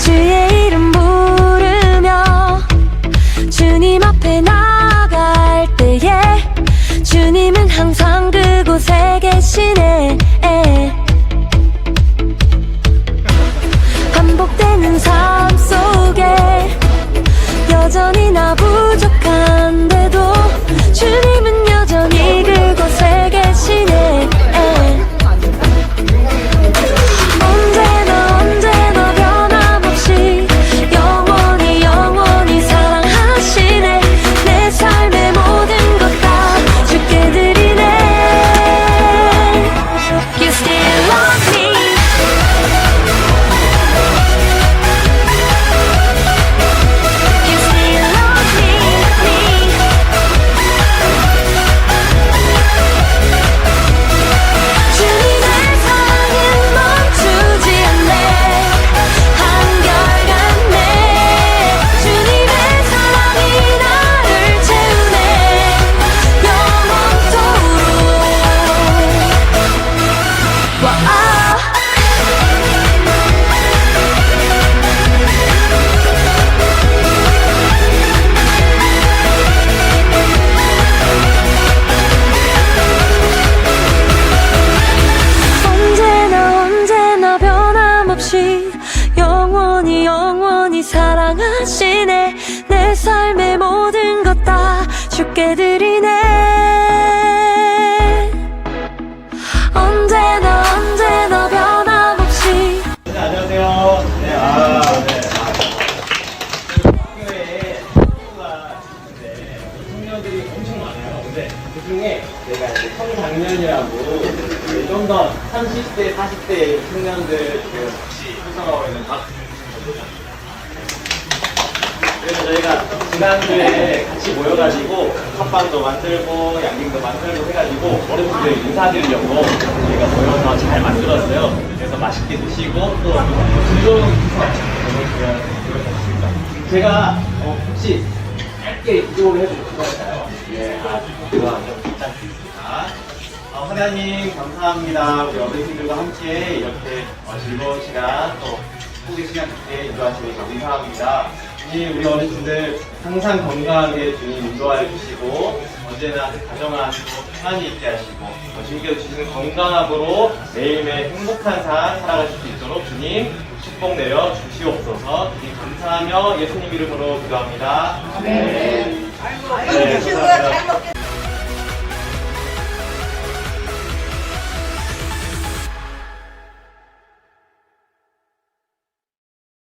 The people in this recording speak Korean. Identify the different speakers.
Speaker 1: 주의 이름 부르며 주님 앞에 나갈 때에 주님은 항상 그곳에 계시네 삶의 모든 것 다 주께 드리네 언제나 언제나 변함없이 네,
Speaker 2: 안녕하세요. 네, 아, 네. 근데 그 제가 이제 청장년이라고 좀 더 30대, 40대 청년들 그 같이 활성하고 있는. 그래서 저희가 지난주에 같이 모여가지고 컵방도 만들고 양갱도 만들고 해가지고 어른들 인사드리려고 저희가 모여서 잘 만들었어요. 그래서 맛있게 드시고 또 즐거운 노력하셨습니다. 제가 어, 혹시 짧게 이쪽으로 해도 괜찮을까요? 예, 아, 이거 괜찮습니다. 어, 하나님 감사합니다. 우리 어르신들과 함께 이렇게 어, 즐거운 시간 또 축복의 시간 함께 인도하시니 감사합니다. 우리 어르신들 항상 건강하게 주님 인도하여 주시고 언제나 가정 안에 평안히 있게 하시고 어, 주님께서 주시는 건강함으로 매일매일 행복한 삶 살아가실 수 있도록 주님 축복 내려 주시옵소서 주님 감사하며 예수님 이름으로 기도합니다. 네. 네, 감사합니다.